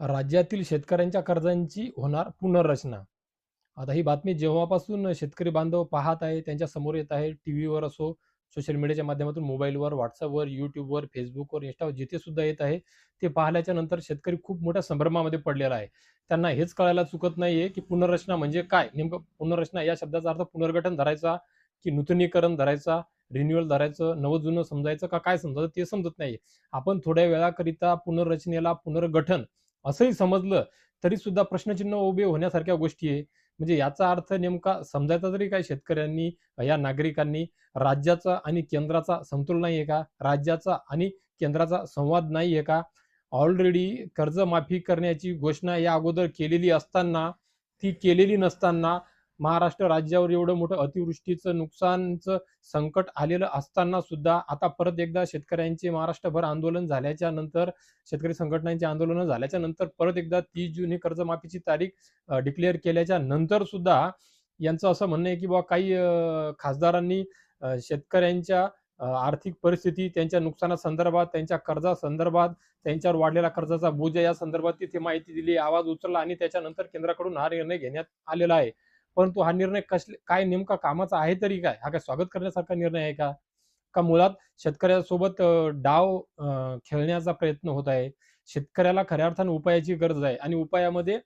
राज्यातील शेतकऱ्यांच्या कर्जांची होणार पुनर्रचना. आता ही बातमी जेव्हापासून शेतकरी बांधव पाहत आहे, त्यांच्यासमोर येत आहे, टी व्हीवर असो, सोशल मीडियाच्या माध्यमातून मोबाईलवर, व्हॉट्सअपवर युट्यूबवर फेसबुकवर Instaवर जिथे सुद्धा येत आहे, ते पाहिल्याच्या नंतर शेतकरी खूप मोठ्या संभ्रमामध्ये पडलेला आहे. त्यांना हेच कळायला चुकत नाहीये, की पुनर्रचना म्हणजे काय? नेमकं पुनर्रचना या शब्दाचा अर्थ पुनर्गठन धरायचा, की नूतनीकरण धरायचा, रिन्युअल धरायचं, नवं-जुनं समजायचं का काय समजायचं ते समजत नाही आपण थोड्या वेळाकरिता पुनर्रचनेला पुनर्गठन असंही समजलं, तरी सुद्धा प्रश्नचिन्ह उभे होण्यासारख्या गोष्टी आहे. म्हणजे याचा अर्थ नेमका समजायचा तरी काय शेतकऱ्यांनी, या नागरिकांनी? राज्याचा आणि केंद्राचा समतोल नाही आहे का? राज्याचा आणि केंद्राचा संवाद नाही आहे का? ऑलरेडी कर्जमाफी करण्याची घोषणा या अगोदर केलेली असताना, ती केलेली नसताना, महाराष्ट्र राज्यावर एवढं मोठं अतिवृष्टीचं नुकसानचं संकट आलेलं असताना सुद्धा आता परत एकदा शेतकऱ्यांचे महाराष्ट्रभर आंदोलन झाल्याच्यानंतर, शेतकरी संघटनांची आंदोलनं झाल्याच्यानंतर परत एकदा तीस जून ही कर्जमाफीची तारीख डिक्लेअर केल्याच्यानंतर सुद्धा यांचं असं म्हणणं आहे, की बुवा काही खासदारांनी शेतकऱ्यांच्या आर्थिक परिस्थिती, त्यांच्या नुकसानासंदर्भात, त्यांच्या कर्जासंदर्भात, त्यांच्यावर वाढलेला कर्जाचा बोजा या संदर्भात तिथे माहिती दिली, आवाज उचलला आणि त्याच्यानंतर केंद्राकडून हा निर्णय घेण्यात आलेला आहे. परंतु हा निर्णय कसले काय नेमका कामाचा आहे तरी काय? हा काय स्वागत करण्यासारखा निर्णय आहे का? का मुळात शेतकऱ्यासोबत डाव खेळण्याचा प्रयत्न होत आहे? शेतकऱ्याला खऱ्या अर्थानं उपायाची गरज आहे आणि उपायामध्ये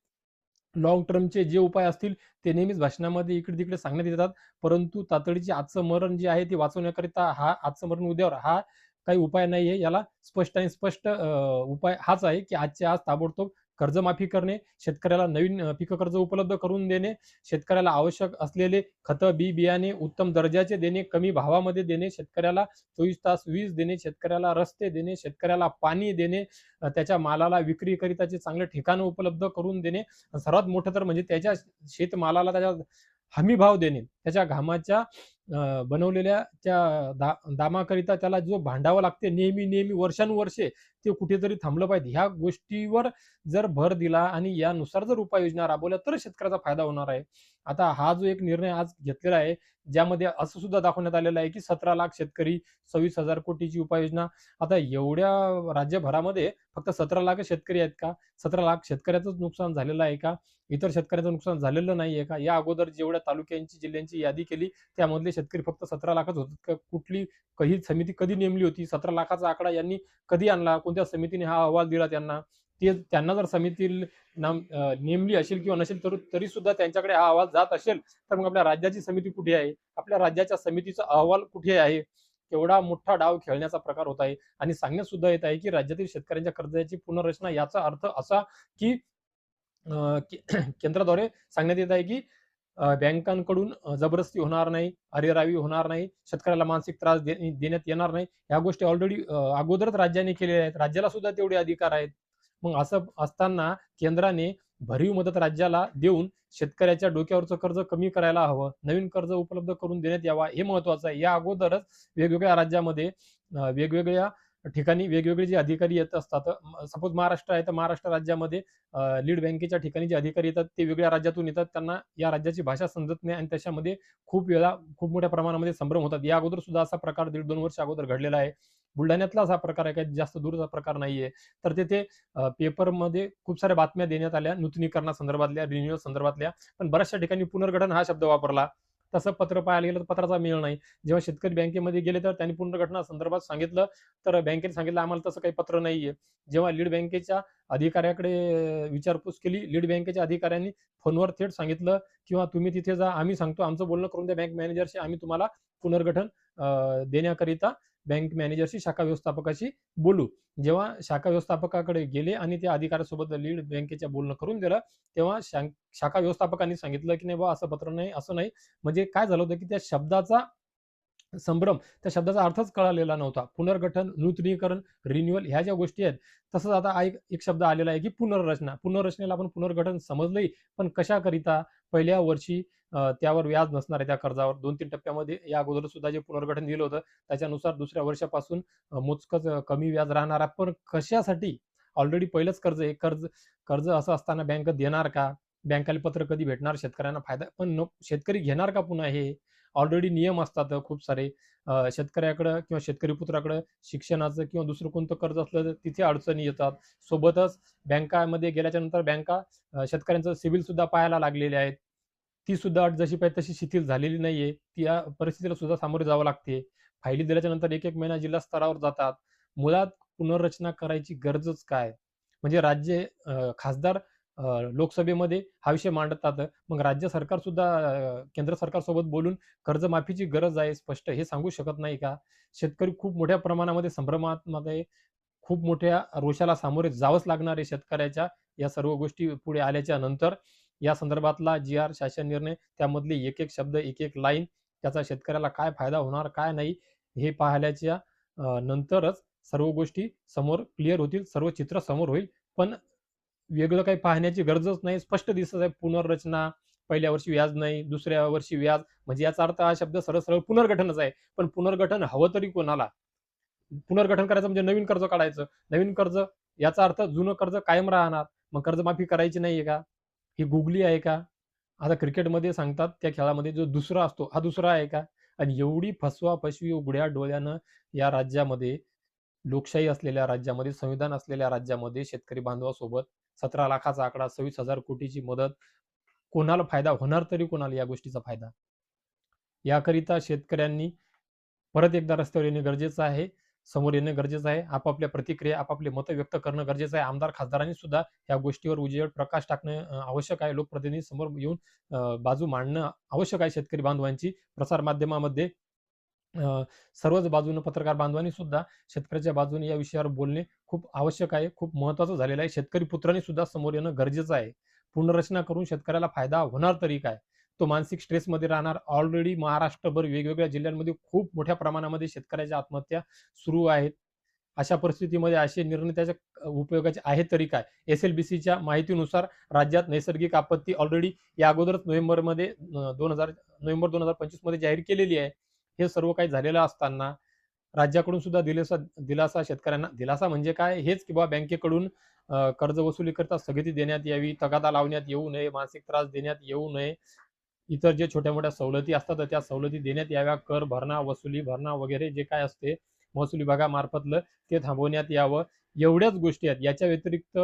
लॉंग टर्मचे जे उपाय असतील, ते नेहमीच भाषणामध्ये इकडे-तिकडे सांगण्यात येतात. परंतु तातडीचे आजचं मरण जे आहे ते वाचवण्याकरिता हा आजचं मरण उद्यावर हा काही उपाय नाही आहे याला स्पष्ट आणि स्पष्ट उपाय हाच आहे, की आजच्या आज ताबडतोब कर्जमाफी करणे, शेतकऱ्याला नवीन पीक कर्ज उपलब्ध करून देणे, शेतकऱ्याला आवश्यक असलेले खतं, बी-बियाणे उत्तम दर्जाचे देणे, कमी भावामध्ये देणे, शेतकऱ्याला 24 तास वीज देणे, शेतकऱ्याला रस्ते देणे, शेतकऱ्याला पाणी देणे, त्याच्या मालाला विक्रीकरिताचे चांगले ठिकाण उपलब्ध करून देणे. सर्वात मोठं तर म्हणजे त्याच्या शेतमालाला त्याच्या हमी भाव देणे. त्याच्या घामाच्या बनवलेल्या त्या दा दामाकरिता त्याला जो भांडावं लागते नेहमी-नेहमी, वर्षानुवर्षे, ते कुठेतरी थांबलं पाहिजे. ह्या गोष्टीवर जर भर दिला आणि यानुसार जर उपाययोजना राबवल्या तर शेतकऱ्याचा फायदा होणार आहे. आता हा जो एक निर्णय आज घेतलेला आहे, ज्यामध्ये असं सुद्धा दाखवण्यात आलेलं आहे, की सतरा लाख शेतकरी, 26,000 कोटीची उपाययोजना. आता एवढ्या राज्यभरामध्ये फक्त सतरा लाख शेतकरी आहेत का? सतरा लाख शेतकऱ्याचंच नुकसान झालेलं आहे का? इतर शेतकऱ्याचं नुकसान झालेलं नाहीये का? या अगोदर जेवढ्या तालुक्यांची, जिल्ह्यांची यादी केली, त्यामधले शेतकरी फक्त सतरा लाखच होत कुठली काही समिती कधी नेमली होती? सतरा लाखाचा आकडा यांनी कधी आणला? कोणत्या समितीने हा अहवाल दिला त्यांना? ते त्यांना जर समिती नेमली असेल किंवा नसेल तर तरी सुद्धा त्यांच्याकडे हा अहवाल जात असेल, तर मग आपल्या राज्याची समिती कुठे आहे? आपल्या राज्याच्या समितीचा अहवाल कुठे आहे? एवढा मोठा डाव खेळण्याचा प्रकार होत आहे आणि सांगण्यात सुद्धा येत आहे, की राज्यातील शेतकऱ्यांच्या कर्जाची पुनर्रचना याचा अर्थ असा, की केंद्राद्वारे सांगण्यात येत आहे, की बँकांकडून जबरदस्ती होणार नाही, अरेरावी होणार नाही, शेतकऱ्याला मानसिक त्रास दे देण्यात येणार नाही. ह्या गोष्टी ऑलरेडी अगोदरच राज्याने केलेल्या आहेत. राज्याला सुद्धा तेवढे अधिकार आहेत. मग असं असताना केंद्राने भरीव मदत राज्याला देऊन शेतकऱ्याच्या डोक्यावरचं कर्ज कमी करायला हवं. नवीन कर्ज उपलब्ध करून देण्यात यावा, हे महत्वाचं आहे. या अगोदरच वेगवेगळ्या राज्यामध्ये वेगवेगळ्या ठिकाणी वेगवेगळे जे अधिकारी येत असतात. सपोज महाराष्ट्र आहे, तर महाराष्ट्र राज्यामध्ये लीड बँकेच्या ठिकाणी जे अधिकारी येतात, ते वेगळ्या राज्यातून येतात. त्यांना या राज्याची भाषा समजत नाही आणि त्याच्यामध्ये खूप वेळा खूप मोठ्या प्रमाणामध्ये संभ्रम होतात. या अगोदर सुद्धा असा प्रकार 1.5-2 वर्ष अगोदर घडलेला आहे. बुलढाण्यातला असा प्रकार आहे, काही जास्त दूरचा प्रकार नाहीये. तर तेथे पेपरमध्ये खूप साऱ्या बातम्या देण्यात आल्या नूतनीकरणासंदर्भातल्या, रिन्युअल संदर्भातल्या. पण बऱ्याचशा ठिकाणी पुनर्गठन हा शब्द वापरला. तसं पत्र पाहायला गेलं तर पत्राचा मेळ नाही. जेव्हा शेतकरी बँकेमध्ये गेले, तर त्यांनी पुनर्गठनासंदर्भात सांगितलं, तर बँकेने सांगितलं, "आम्हाला तसं काही पत्र नाहीये." जेव्हा लीड बँकेच्या अधिकाऱ्याकडे विचारपूस केली, लीड बँकेच्या अधिकाऱ्यांनी फोनवर थेट सांगितलं किंवा "तुम्ही तिथे जा, आम्ही सांगतो, आमचं बोलणं करून द्या बँक मॅनेजरशी, आम्ही तुम्हाला पुनर्गठन देण्याकरिता बँक मॅनेजरशी, शाखा व्यवस्थापकाशी बोलू." जेव्हा शाखा व्यवस्थापकाकडे गेले आणि त्या अधिकाऱ्यासोबत लीड बँकेच्या बोलणं करून दिलं, तेव्हा शाखा व्यवस्थापकांनी सांगितलं, की "नाही बा असं पत्र नाही, असं नाही." म्हणजे काय झालं होतं, की त्या शब्दाचा संभ्रम, त्या शब्दाचा अर्थच कळालेला नव्हता. पुनर्गठन, नूतनीकरण, रिन्युअल ह्या ज्या गोष्टी आहेत, तसंच आता एक एक शब्द आलेला आहे, की पुनर्रचना. पुनर्रचनेला आपण पुनर्गठन समजलंही, पण कशाकरिता? पहिल्या वर्षी त्यावर व्याज नसणार आहे त्या कर्जावर. 2-3 टप्प्यामध्ये या अगोदर सुद्धा जे पुनर्गठन दिलं होतं, त्याच्यानुसार दुसऱ्या वर्षापासून मोजकच कमी व्याज राहणार पण कशासाठी? ऑलरेडी पहिलंच कर्ज आहे. कर्ज कर्ज असं असताना बँक देणार का? बँकाला पत्र कधी भेटणार? शेतकऱ्यांना फायदा पण शेतकरी घेणार का पुन्हा हे? ऑलरेडी नियम असतात खूप सारे शेतकऱ्याकडं किंवा शेतकरी पुत्राकडं शिक्षणाचं किंवा दुसरं कोणतं कर्ज असलं तर तिथे अडचणी येतात सोबतच बँकामध्ये गेल्याच्यानंतर बँका शेतकऱ्यांचं सिबिल सुद्धा पाहायला लागलेले आहेत ती सुद्धा अट जशी पाहिजे तशी शिथिल झालेली नाहीये. ती या परिस्थितीला सुद्धा सामोरे जावं लागते. फायली दिल्याच्या नंतर एक एक महिना जिल्हा स्तरावर जातात. मुळात पुनर्रचना करायची गरजच काय? म्हणजे राज्य खासदार लोकसभेमध्ये हा विषय मांडतात. मग राज्य सरकार सुद्धा केंद्र सरकारसोबत बोलून कर्जमाफीची गरज आहे स्पष्ट हे सांगू शकत नाही का? शेतकरी खूप मोठ्या प्रमाणामध्ये संभ्रमामध्ये खूप मोठ्या रोषाला सामोरे जावंच लागणार आहे शेतकऱ्याच्या या सर्व गोष्टी पुढे आल्याच्यानंतर. या संदर्भातला जी आर शासन निर्णय त्यामधली एक एक शब्द एक एक लाईन त्याचा शेतकऱ्याला काय फायदा होणार काय नाही हे पाहिल्याच्या नंतरच सर्व गोष्टी समोर क्लिअर होतील सर्व चित्र समोर होईल. पण वेगळं काही पाहण्याची गरजच नाही. स्पष्ट दिसत आहे पुनर्रचना. पहिल्या वर्षी व्याज नाही दुसऱ्या वर्षी व्याज. म्हणजे याचा अर्थ हा शब्द सरळ सरळ पुनर्गठनच आहे. पण पुनर्गठन हवं तरी कोणाला? पुनर्गठन करायचं म्हणजे नवीन कर्ज काढायचं. नवीन कर्ज याचा अर्थ जुनं कर्ज कायम राहणार. मग कर्जमाफी करायची नाहीये का? ही गुगली आहे का? आता क्रिकेटमध्ये सांगतात त्या खेळामध्ये जो दुसरा असतो हा दुसरा आहे का? आणि एवढी फसवा फसवी उघड्या डोळ्यानं या राज्यामध्ये लोकशाही असलेल्या राज्यामध्ये संविधान असलेल्या राज्यामध्ये शेतकरी बांधवासोबत सतरा लाखाचा आकडा सव्वीस हजार कोटीची मदत कोणाला फायदा होणार तरी कोणाला या गोष्टीचा फायदा? याकरिता शेतकऱ्यांनी परत एकदा रस्त्यावर येणे गरजेचं आहे. समोर येणं गरजेचं आहे. आपापल्या प्रतिक्रिया आपापले मतं व्यक्त करणं गरजेचं आहे. आमदार खासदारांनी सुद्धा या गोष्टीवर उजेड प्रकाश टाकणं आवश्यक आहे. लोकप्रतिनिधी समोर येऊन बाजू मांडणं आवश्यक आहे शेतकरी बांधवांची. प्रसार माध्यमामध्ये सर्वच बाजूनं पत्रकार बांधवांनी सुद्धा शेतकऱ्याच्या बाजूने या विषयावर बोलणे खूप आवश्यक आहे. खूप महत्वाचं झालेलं आहे. शेतकरी पुत्रांनी सुद्धा समोर येणं गरजेचं आहे. पुनर्रचना करून शेतकऱ्याला फायदा होणार तरी काय? तो मानसिक स्ट्रेसमध्ये राहणार. ऑलरेडी महाराष्ट्रभर वेगवेगळ्या जिल्ह्यांमध्ये खूप मोठ्या प्रमाणामध्ये शेतकऱ्याच्या आत्महत्या सुरू आहेत. अशा परिस्थितीमध्ये असे निर्णय त्याच्या उपयोगाचे आहेत तरी काय? एस एल बी सीच्या माहितीनुसार राज्यात नैसर्गिक आपत्ती ऑलरेडी या अगोदरच नोव्हेंबरमध्ये दोन हजार नोव्हेंबर दोन हजार पंचवीसमध्ये जाहीर केलेली आहे. हे सर्व काही झालेलं असताना राज्याकडून सुद्धा दिलासा दिलासा शेतकऱ्यांना दिलासा म्हणजे काय? हेच किंवा बँकेकडून कर्ज वसुली करता स्थगिती देण्यात यावी तगादा लावण्यात येऊ नये मानसिक त्रास देण्यात येऊ नये. इतर जे छोट्या मोठ्या सवलती असतात त्या सवलती देण्यात याव्या. कर भरणा वसुली भरणा वगैरे जे काय असते महसूल विभागामार्फतलं ते थांबवण्यात यावं. एवढ्याच गोष्टी आहेत. याच्या व्यतिरिक्त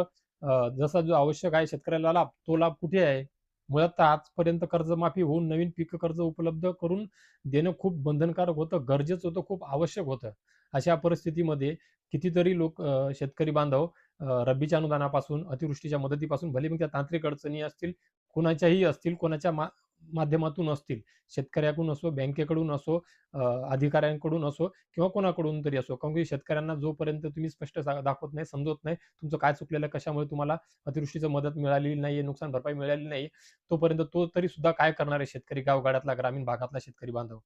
जसा जो आवश्यक आहे शेतकऱ्याला लाभ तो लाभ कुठे आहे? मुळात आजपर्यंत कर्जमाफी होऊन नवीन पीक कर्ज उपलब्ध करून देणं खूप बंधनकारक होतं गरजेचं होतं खूप आवश्यक होतं. अशा परिस्थितीमध्ये कितीतरी लोक शेतकरी बांधव रब्बीच्या अनुदानापासून अतिवृष्टीच्या मदतीपासून भले मग त्या तांत्रिक अडचणी असतील कोणाच्याही असतील कोणाच्या मा माध्यमातून असतील. शेतकऱ्याकडून असो बँकेकडून असो अधिकाऱ्यांकडून असो किंवा कोणाकडून तरी असो. कारण की शेतकऱ्यांना जोपर्यंत तुम्ही स्पष्ट सा- दाखवत नाही समजवत नाही तुमचं काय चुकलेलं आहे, कशामुळे तुम्हाला अतिवृष्टीचं मदत मिळालेली नाहीये नुकसान भरपाई मिळालेली नाही तोपर्यंत तो तरी सुद्धा काय करणार आहे शेतकरी गावगाड्यातला ग्रामीण भागातला शेतकरी बांधव?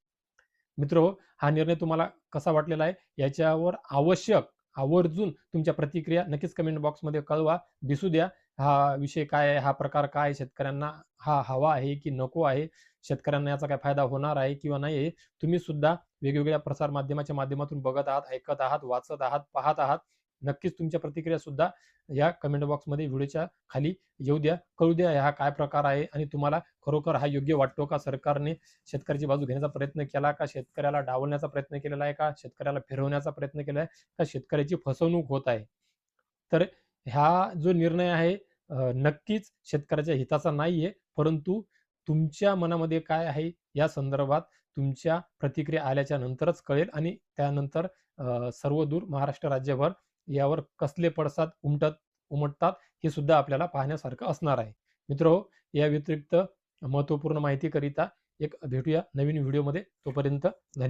मित्र हो, हा निर्णय तुम्हाला कसा वाटलेला आहे? याच्यावर आवश्यक आवर्जून तुमच्या प्रतिक्रिया नक्कीच कमेंट बॉक्समध्ये कळवा दिसू द्या. हा विषय काय आहे? हा प्रकार काय शेतकऱ्यांना हा हवा आहे की नको आहे? शेतकऱ्यांना याचा काय फायदा होणार आहे किंवा नाही आहे? तुम्ही सुद्धा वेगवेगळ्या प्रसार माध्यमाच्या माध्यमातून बघत आहात ऐकत आहात वाचत आहात पाहत आहात. नक्कीच तुमच्या प्रतिक्रिया सुद्धा या कमेंट बॉक्समध्ये व्हिडिओच्या खाली येऊ द्या कळू द्या हा काय प्रकार आहे आणि तुम्हाला खरोखर हा योग्य वाटतो का? सरकारने शेतकऱ्याची बाजू घेण्याचा प्रयत्न केला का? शेतकऱ्याला डावलण्याचा प्रयत्न केलेला आहे का? शेतकऱ्याला फिरवण्याचा प्रयत्न केला आहे का? शेतकऱ्याची फसवणूक होत आहे. तर हा जो निर्णय आहे नक्कीच शेतकऱ्याच्या हिताचा नाहीये परंतु तुमच्या मनामध्ये काय आहे या संदर्भात तुमच्या प्रतिक्रिया आल्याच्या नंतरच कळेल आणि त्यानंतर सर्व दूर महाराष्ट्र राज्यभर यावर कसले पडसाद उमटत उमटतात हे सुद्धा आपल्याला पाहण्यासारखं असणार आहे. मित्र हो, या व्यतिरिक्त महत्त्वपूर्ण माहितीकरिता एक भेटूया नवीन व्हिडिओमध्ये. तोपर्यंत धन्यवाद.